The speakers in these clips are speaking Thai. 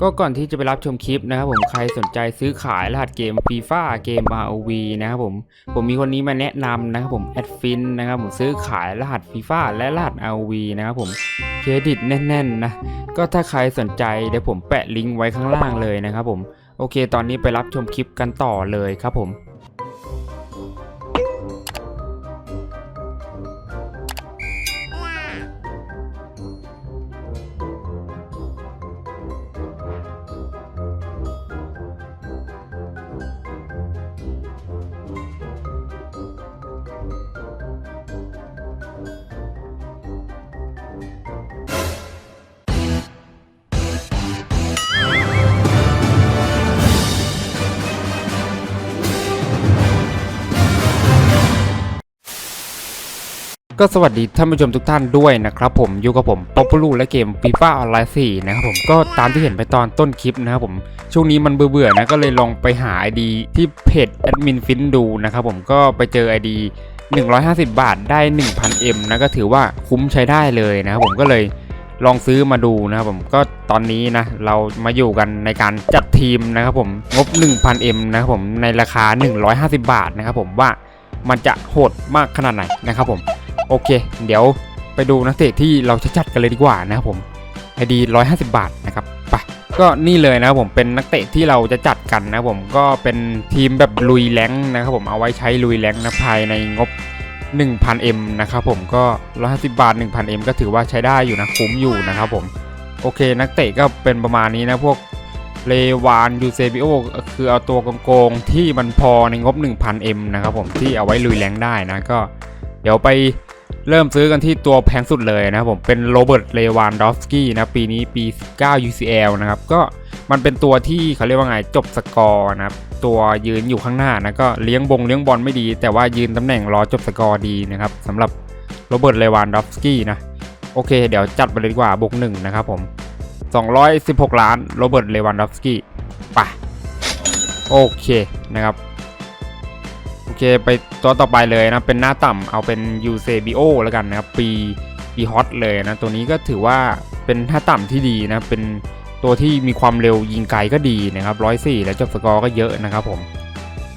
ก็ก่อนที่จะไปรับชมคลิปนะครับผมใครสนใจซื้อขายรหัสเกมฟีฟ่าเกม ROV นะครับผมผมมีคนนี้มาแนะนำนะครับผมแอดฟินนะครับผมซื้อขายรหัสฟีฟ่าและรหัส ROV นะครับผมเครดิตแน่นๆนะก็ถ้าใครสนใจเดี๋ยวผมแปะลิงก์ไว้ข้างล่างเลยนะครับผมโอเค ตอนนี้ไปรับชมคลิปกันต่อเลยครับผม ก็สวัสดีท่านผู้ชมทุกท่านด้วยนะครับผมอยู่กับผมป๊อปปูลูและเกมฟีฟ่าออนไลน์4นะครับผมก็ตามที่เห็นไปตอนต้นคลิปนะครับผมช่วงนี้มันเบื่อๆนะก็เลยลองไปหา ID ที่เพจแอดมินฟินดูนะครับผมก็ไปเจอ ID 150 บาทได้ 1,000M นะก็ถือว่าคุ้มใช้ได้เลยนะครับผมก็เลยลองซื้อมาดูนะครับผมก็ตอนนี้นะเรามาอยู่กันในการจัดทีมนะครับผมงบ 1,000M นะครับผมในราคา 150 บาทนะครับผมว่ามันจะโหดมากขนาดไหนนะครับผม โอเค เดี๋ยวไปดูนักเตะที่เราจะจัดกันเลยดีกว่านะครับผมไอดี150บาทนะครับไปก็นี่เลยนะครับผมเป็นนักเตะที่เราจะจัดกันนะครับผมก็เป็นทีมแบบลุยแรงนะครับผมเอาไว้ใช้ลุยแรงนะภายในงบ 1,000M นะครับผมก็ 150 บาท 1,000M ก็ถือว่าใช้ได้อยู่นะคุ้มอยู่นะครับผมโอเคนักเตะก็เป็นประมาณนี้นะพวกเลวานยูเซบิโอคือเอาตัวโกงๆที่มันพอในงบ 1,000M นะครับผมที่เอาไว้ลุยแรงได้นะก็เดี๋ยวไป เริ่มซื้อกันที่ตัวแพงสุดเลยนะครับผมเป็นโรเบิร์ตเลวานดอฟสกี้นะปีนี้ปี19 UCL นะครับก็มันเป็นตัวที่เขาเรียกว่าไงจบสกอร์นะครับตัวยืนอยู่ข้างหน้านะก็เลี้ยงบงเลี้ยงบอลไม่ดี แต่ว่ายืนตำแหน่งรอจบสกอร์ดีนะครับสำหรับโรเบิร์ตเลวานดอฟสกี้นะโอเค เดี๋ยวจัดไปเลยดีกว่าบวกหนึ่งนะครับผม 216 ล้านโรเบิร์ตเลวานดอฟสกี้ไปโอเคนะครับ เคไปตัวต่อไปเลยนะ เป็นหน้าต่ำเอาเป็นยูเซบิโอแล้วกันนะครับ ปีปีฮอตเลยนะ ตัวนี้ก็ถือว่าเป็นหน้าต่ำที่ดีนะ เป็นตัวที่มีความเร็วยิงไกลก็ดีนะครับร้อยสี่และจบสกอร์ก็เยอะนะครับผม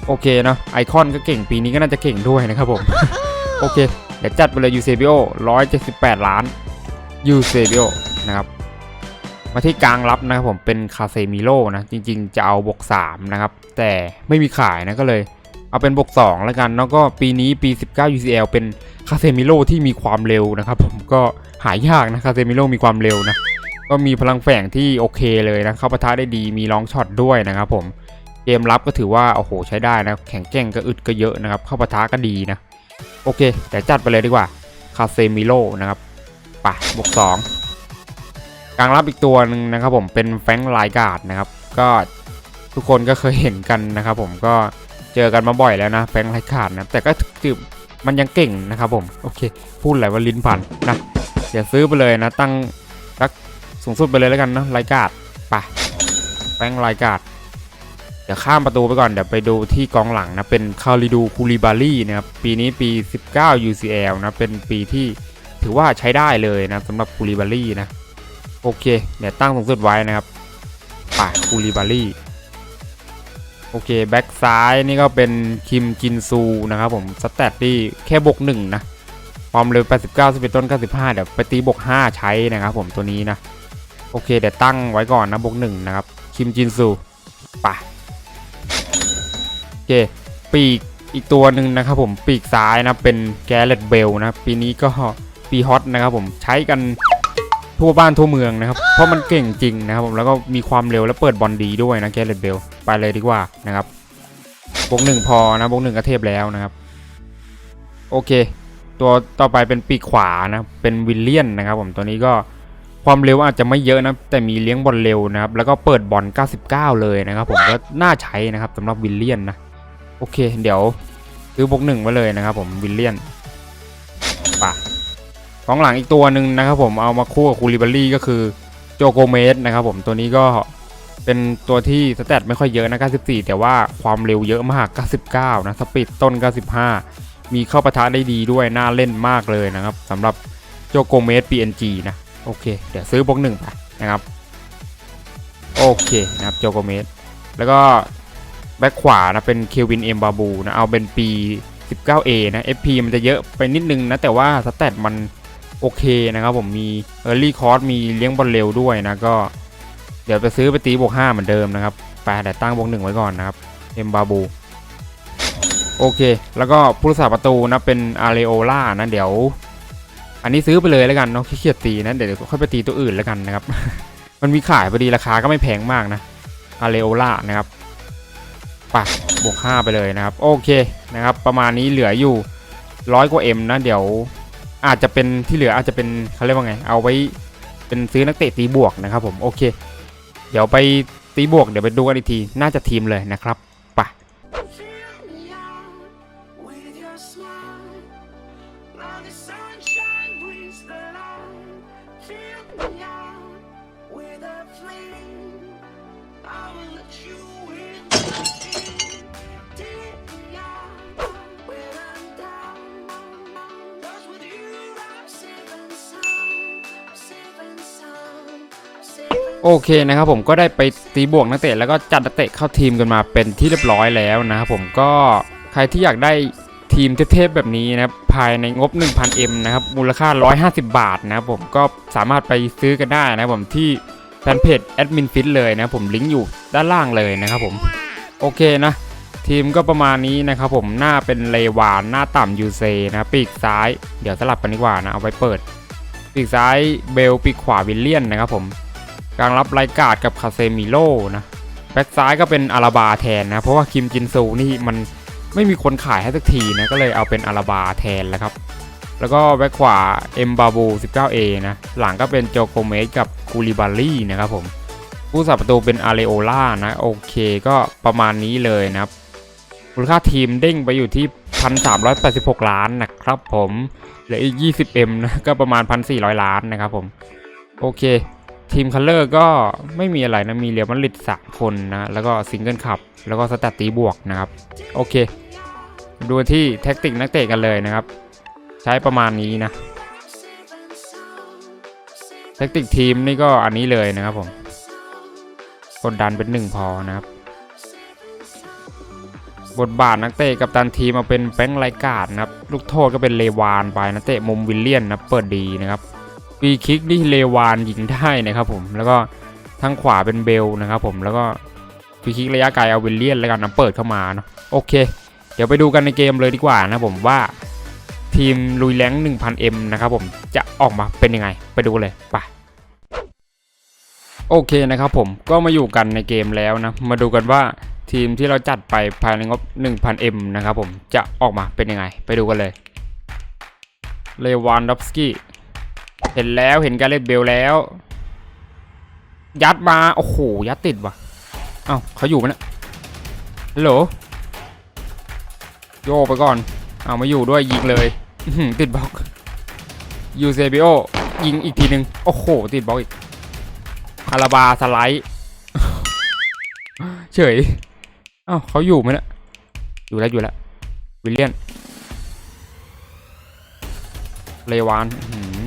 โอเคเนาะไอคอนก็เก่งปีนี้ก็น่าจะเก่งด้วยนะครับผม โอเค เดี๋ยวจัดไปเลยยูเซบิโอร้อยเจ็ดสิบแปดล้านยูเซบิโอนะครับ มาที่กลางรับนะครับผมเป็นคาเซมิโลนะ จริงๆ จะเอาบวก3นะครับ แต่ไม่มีขายนะก็เลย เอาเป็นบวก2แล้วกันแล้วก็ปีนี้ปี 19 UCL เป็นคาเซมิโลที่มีความเร็วนะครับผมก็หายากนะคาเซมิโลมีความเร็วนะก็มีพลังแฝงที่โอเคเลยนะเข้าปะทะได้ดีมีลองช็อตด้วยนะครับผมเกมรับก็ถือว่าโอ้โหใช้ได้นะแข็งแกร่งก็อึดก็เยอะนะครับเข้าปะทะก็ดีนะโอเค แต่จัดไปเลยดีกว่าคาเซมิโลนะครับไปบวก2กลางรับอีกตัวหนึ่งนะครับผมเป็นแฟงไลกาดนะครับก็ทุกคนก็เคยเห็นกันนะครับผมก็ เจอกันมาบ่อยแล้วนะแฟรงไลขาดนะแต่ก็คือมันยังเก่งนะครับผมโอเค พูดอะไรว่าลิ้นพันนะเดี๋ยวซื้อไปเลยนะ ตั้งรักสูงสุดไปเลยแล้วกันนะไลกาดไปแฟรงไลกาดเดี๋ยวข้ามประตูไปก่อนเดี๋ยวไปดูที่กองหลังนะเป็นคาริดูคูลิบารีนะครับปีนี้ปี 19 UCL นะเป็นปีที่ถือว่าใช้ได้เลยนะสำหรับคูลิบารีนะโอเคเดี๋ยวตั้งสูงสุดไว้นะครับไปคูลิบารี โอเค แบ็กซ้ายนี่ก็เป็นคิมจินซูนะครับผมสแตทที่แค่บวกหนึ่งนะความเร็ว 89 11ต้น 95 เดี๋ยวไปตีบวก 5 ใช้นะครับผมตัวนี้นะ โอเค เดี๋ยวตั้งไว้ก่อนนะบวกหนึ่งนะครับ คิมจินซูไปโอเค ปีกอีกตัวหนึ่งนะครับผมปีกซ้ายนะเป็นแกเรตเบลนะ ปีนี้ก็ปีฮอตนะครับผมใช้กัน ทั่วบ้านทั่วเมืองนะครับ เพราะมันเก่งจริงนะครับผมแล้วก็มีความเร็วและเปิดบอลดีด้วยนะแกเรตเบลไปเลยดีกว่านะครับบวกหนึ่งพอนะบวกหนึ่งก็เทพแล้วนะครับ โอเค ตัวต่อไปเป็นปีกขวานะเป็นวิลเลียนนะครับ ผมตัวนี้ก็ความเร็วอาจจะไม่เยอะนะแต่มีเลี้ยงบอลเร็วนะครับ แล้วก็เปิดบอล 99 เลยนะครับ ผมก็น่าใช้นะครับสำหรับวิลเลียนนะโอเค เดี๋ยวซื้อบวกหนึ่งไว้เลยนะครับ ผมวิลเลียนไป่ะ กองหลังอีกตัวหนึ่งนะครับผมเอามาคู่กับคูลิบารี่ก็คือโจโกเมสนะครับผมตัวนี้ก็เป็นตัวที่สแตทไม่ค่อยเยอะนะ 94 แต่ว่าความเร็วเยอะมาก 99 นะ สปีดต้น 95 มีเข้าปะทะได้ดีด้วย น่าเล่นมากเลยนะครับสำหรับโจโกเมส PNG นะ โอเค เดี๋ยวซื้อบวกหนึ่งไปนะครับ โอเคนะครับโจโกเมส แล้วก็แบ็คขวานะ เป็นเควินเอ็มบาบูนะ เอาเป็นปี 19A นะ FP มันจะเยอะไปนิดนึงนะ แต่ว่าสแตทมัน โอเคนะครับผมมี Early c o s มีเลี้ยงบอลเร็วด้วยนะก็ เดี๋ยวไปซื้อไปตีบวก5เหมือนเดิมนะครับไปแต่ตั้งบวก1ไว้ก่อนนะครับเอ็มบาบูโอเค แล้วก็ผู้รักษาประตูนะเป็นอารีโอล่านะเดี๋ยว อันนี้ซื้อไปเลยแล้วกันเนาะขี้เกียจตีนะเดี๋ยวค่อยไปตีตัวอื่นแล้วกันนะครับ มันมีขายพอดีราคาก็ไม่แพงมากนะอารีโอล่านะครับไปบวก5ไปเลยนะครับ โอเคนะครับ ประมาณนี้เหลืออยู่ร้อยกว่าเอ็มนะเดี๋ยว อาจจะเป็นที่เหลืออาจจะเป็นเขาเรียกว่าไง เอาไว้เป็นซื้อนักเตะตีบวกนะครับผมโอเค เดี๋ยวไปตีบวกเดี๋ยวไปดูกันอีกที น่าจะทีมเลยนะครับ โอเคนะครับผมก็ได้ไปตีบวกนักเตะแล้วก็จัดนักเตะเข้าทีมกันมาเป็นที่เรียบร้อยแล้วนะครับผมก็ใครที่อยากได้ทีมเทพๆแบบนี้นะครับภายในงบ 1,000M นะครับมูลค่า 150 บาทนะครับผมก็สามารถไปซื้อกันได้นะครับผมที่แฟนเพจแอดมินฟิตเลยนะครับผมลิงก์อยู่ด้านล่างเลยนะครับผมโอเคนะทีมก็ประมาณนี้นะครับผมหน้าเป็นเลวานหน้าต่ำยูเซนะปีกซ้าย เดี๋ยวสลับกันดีกว่านะเอาไว้เปิด ปีกซ้ายเบลปีกขวาวิลเลียนนะครับผม กลางรับไลกาดกับคาเซมิโลนะแบ็กซ้ายก็เป็นอาราบาแทนนะ เพราะว่าคิมจินซูนี่มันไม่มีคนขายให้สักทีนะ ก็เลยเอาเป็นอาราบาแทนแล้วครับ แล้วก็แบ็กขวาเอ็มบาบู 19A นะ หลังก็เป็นโจโกเมสกับคูลิบาลี่นะครับผมผู้สับประตูเป็นอาเรโอล่านะ โอเคก็ประมาณนี้เลยนะครับมูลค่าทีมเด้งไปอยู่ที่ 1,386 ล้านนะครับผมเหลืออีก 20M นะ ก็ประมาณ 1,400 ล้านนะครับผม โอเค ทีมคัลเลอร์ก็ไม่มีอะไรนะ มีเรียวมันลิดสามคนนะ แล้วก็ซิงเกิลคัพแล้วก็สแตตตีบวกนะครับ โอเค ดูที่แท็กติกนักเตะกันเลยนะครับ ใช้ประมาณนี้นะแท็กติกทีมนี่ก็อันนี้เลยนะครับผม กดดันเป็นหนึ่งพอนะครับ บทบาทนักเตะกับตันทีมมาเป็นแป้งไรกาดนะครับ ลูกโทษก็เป็นเลวานไปนักเตะมุมวิลเลียนนะเปิดดีนะครับ ฟรีคิกนี่เลวานยิงได้นะครับผมแล้วก็ทางขวาเป็นเบลนะครับผมแล้วก็ฟรีคิกระยะไกลเอาวิลเลียนแล้วกันนะเปิดเข้ามาเนาะโอเค เดี๋ยวไปดูกันในเกมเลยดีกว่านะผมว่าทีมลุยแรง 1000M นะครับผมจะออกมาเป็นยังไง ไปดูเลยไปโอเคนะครับผมก็มาอยู่กันในเกมแล้วนะ มาดูกันว่าทีมที่เราจัดไปภายในงบ 1000M นะครับผมจะออกมาเป็นยังไง ไปดูกันเลยเลวานดอฟสกี้ เห็นแล้วเห็นการเล่นเบลแล้ว ยัดมา โอ้โห ยัดติดว่ะ เอ้าเขาอยู่มั้ยเนี่ยฮัลโหลโยไปก่อน เอามาอยู่ด้วยยิงเลยติดบล็อกยูเซบิโอยิงอีกทีหนึ่งโอ้โห ติดบล็อกอีกอาราบาสไลด์เฉยเอ้าเขาอยู่ไหมเนี่ยอยู่แล้วอยู่แล้ววิลเลียนเลวานอื้อหือ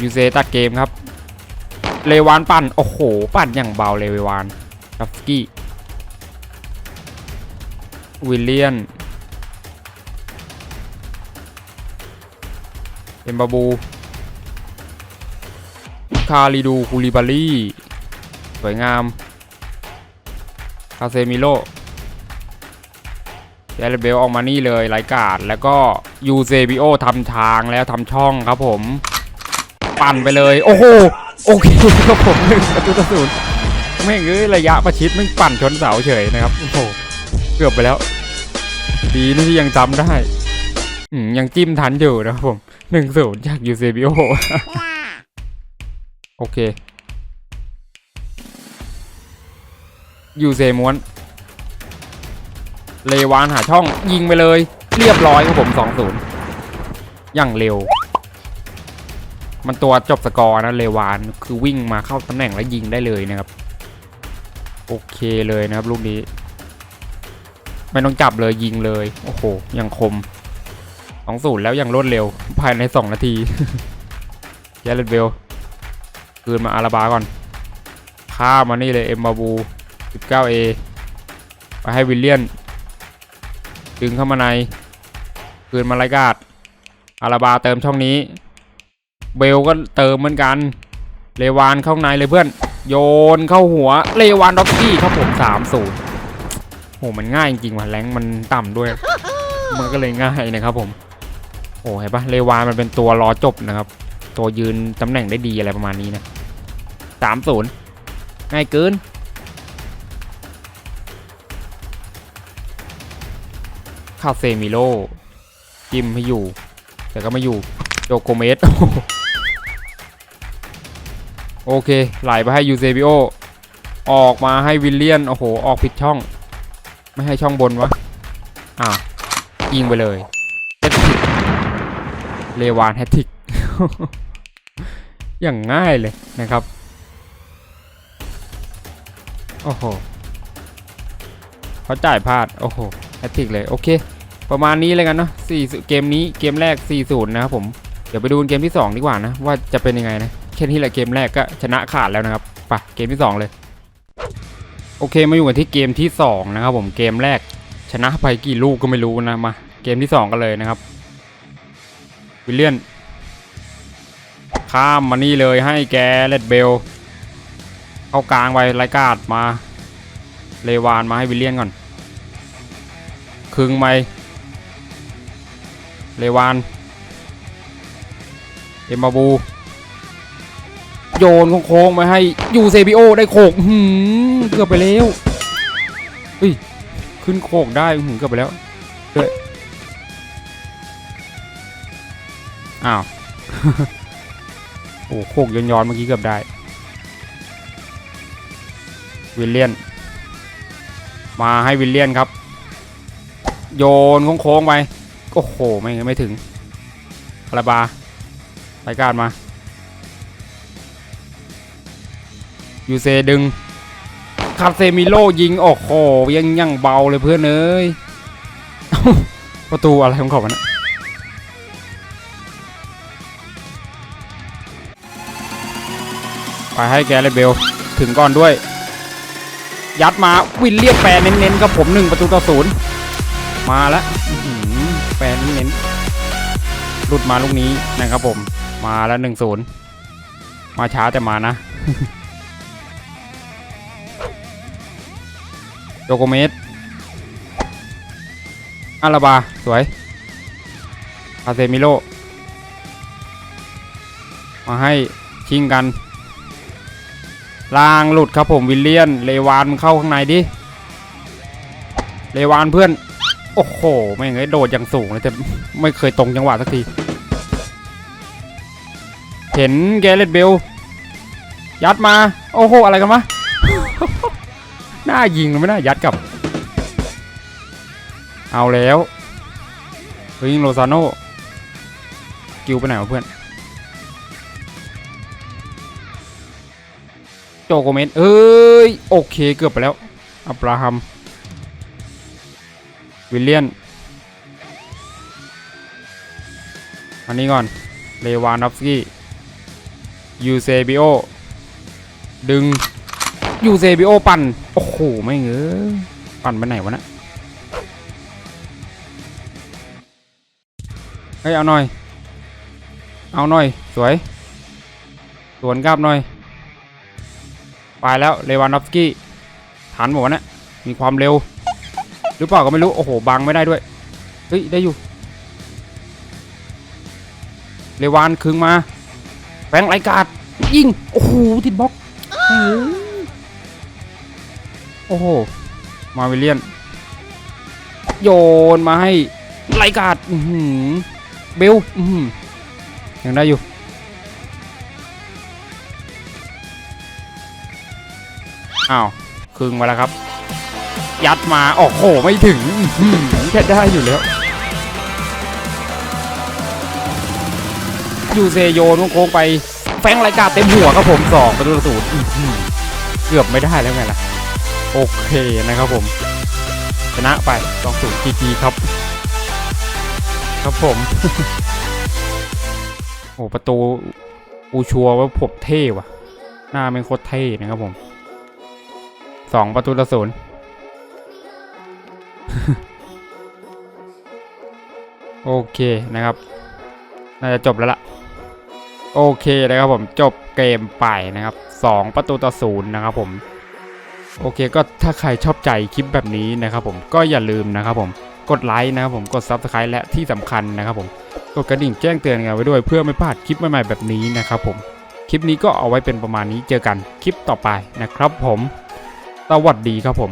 ยูเซตัดเกมครับ เลวานปั่น โอ้โห ปั่นอย่างเบาเลวานดัฟกี้ วิลเลียนเอ็มบาบู คาริดูคูลิบารีสวยงาม คาเซมิโลเดลเบลออกมานี่เลยไรกาด แล้วก็ยูเซบิโอทำทางแล้วทำช่องครับผม ปั่นไปเลย โอ้โห โอเคครับผมหนึ่งประตูต่อศูนย์แม่งเอ้ยระยะประชิดแม่งปั่นชนเสาเฉยนะครับ โอ้โห เกือบไปแล้ว ดีนะที่ยังจำได้ อืมยังจิ้มทันอยู่นะครับผมหนึ่งศูนย์จากยูเซบิโอโอเคยูเซม้วน เลวานหาช่องยิงไปเลย เรียบร้อยครับผม2 0อย่างเร็ว มันตัวจบสกอร์นะเลวานคือวิ่งมาเข้าตำแหน่งแล้วยิงได้เลยนะครับ โอเคเลยนะครับลูกนี้ ไม่ต้องจับเลยยิงเลย โอ้โหยังคม2 0แล้วยังรวดเร็ว ภายใน2นาทียาเลนเบลคืนมาอาราบาก่อนข้ามานี่เลยเอ็มบาบู 19A ไปให้วิลเลียน ดึงเข้ามาใน คืนมาไรกาดอาราบาเติมช่องนี้ เบลก็เติมเหมือนกัน เลวานเข้าในเลยเพื่อน โยนเข้าหัว เลวานด็อกกี้ครับผม3 0โหมันง่ายจริงว่ะแรงมันต่ำด้วย มันก็เลยง่ายนะครับผม โอ้เห็นปะเลวานมันเป็นตัวรอจบนะครับ ตัวยืนตำแหน่งได้ดีอะไรประมาณนี้นะสามศูนย์ง่ายเกินคาเซมิโลจิมให้อยู่ แต่ก็ไม่อยู่โจโกเมส โอเค ไหลไปให้ยูเซบิโอออกมาให้วิลเลียน โอ้โห ออกผิดช่อง ไม่ให้ช่องบนวะ อ่าวยิงไปเลยเลวานแฮตทริก อย่างง่ายเลยนะครับ โอ้โหเขาจ่ายพลาด โอ้โหแฮตทริกเลย โอเค ประมาณนี้เลยกันเนาะสี่เกมนี้เกมแรก 4-0 นะครับผม เดี๋ยวไปดูเกมที่ 2 ดีกว่านะ ว่าจะเป็นยังไงนะ แค่นี้แหละเกมแรกก็ชนะขาดแล้วนะครับไปเกมที่ 2 เลย โอเคมาอยู่กันที่เกมที่ 2 นะครับผมเกมแรกชนะไปกี่ลูกก็ไม่รู้นะมาเกมที่ 2 กันเลยนะครับวิลเลียนข้ามมานี่เลยให้แกเลดเบลเข้ากลางไปไรกาดมาเลวานมาให้วิลเลียนก่อนคึงไปเลวานเอ็มบาบู โยนโค้งๆไปให้ยูเซบิโอได้โขกหืมเกือบไปแล้วเฮ้ยขึ้นโขกได้หืมเกือบไปแล้วด้ยอ้าวโอ้โขกย้อนๆเมื่อกี้เกือบได้วิลเลียน มาให้วิลเลียนครับ โยนโค้งๆไปโอ้โหไม่ไม่ถึงคาราบาไปการมา ยูเซดึงคาเซมิโลยิงโอ้โหยังยังเบาเลยเพื่อนเอ้ยประตูอะไรของเขาวะเนะไปให้แกเลยเบล ถึงก่อนด้วย ยัดมาวินเลียมแปรเน้นๆครับผมหนึ่งประตูต่อศูนย์มาแล้วแปรเน้นๆหลุดมาลูกนี้นะครับผม มาแล้วหนึ่งศูนย์มาช้าแต่มานะ โจโกเมสอาราบา สวยคาเซมิโล มาให้ชิงกัน ลางหลุดครับผมวิลเลียน เลวานมึงเข้าข้างในดิ เลวานเพื่อน โอ้โห ไม่งเงยโดดอย่างสูงเลยแต่ไม่เคยตรงจังหวะสักที เห็นแกเลตเบล ยัดมา โอ้โห อะไรกันวะ น่ายิงไม่น่ายัดกับ เอาแล้วเฮ้ยยิงโรซาโนกิวไปไหนวะเพื่อนโจโกเมนเอ้ยโอเคเกือบไปแล้วอับราฮัมวิลเลียนอันนี้ก่อนเลวานอฟสกี้ยูเซบิโอดึงยูเซบิโอปั่น โอ้โหไม่เงยปั่นไปไหนวะนะเฮ้ยเอาหน่อย เอาหน่อย สวย สวนกลับหน่อย ไปแล้วเลวานอฟสกี้ทันหมดนะมีความเร็ว หรือเปล่าก็ไม่รู้ โอ้โห บังไม่ได้ด้วย เฮ้ย ได้อยู่ เลวานคึงมา แฟงไรกาดยิง โอ้โห ติดบล็อกเฮ้ย โอ้โห มาวิลเลียน โยนมาให้ไรกาดเบลยังได้อยู่ อ้าวคึงมาแล้วครับ ยัดมา โอ้โห ไม่ถึงแค่ได้อยู่แล้ว ยูเซโยนโค้งไป แฟงรายการเต็มหัวครับผมสองประตูศูนย์เกือบไม่ได้แล้วไงล่ะ โอเคนะครับผม ชนะไปสองศูนย์จีครับ ครับผม โอ้ประตูอูชัวว่าผมเท่ว่ะ หน้าเป็นโคตรเท่นะครับผมสองประตูต่อศูนย์โอเคนะครับ น่าจะจบแล้วล่ะ โอเคนะครับผมจบเกมไปนะครับสองประตูต่อศูนย์นะครับผม โอเคก็ถ้าใครชอบใจคลิปแบบนี้นะครับผมก็อย่าลืมนะครับผมกดไลค์นะครับผมกด Subscribe และที่สำคัญนะครับผมกดกระดิ่งแจ้งเตือนกันไว้ด้วยเพื่อไม่พลาดคลิปใหม่ๆแบบนี้นะครับผมคลิปนี้ก็เอาไว้เป็นประมาณนี้เจอกันคลิปต่อไปนะครับผมสวัสดีครับผม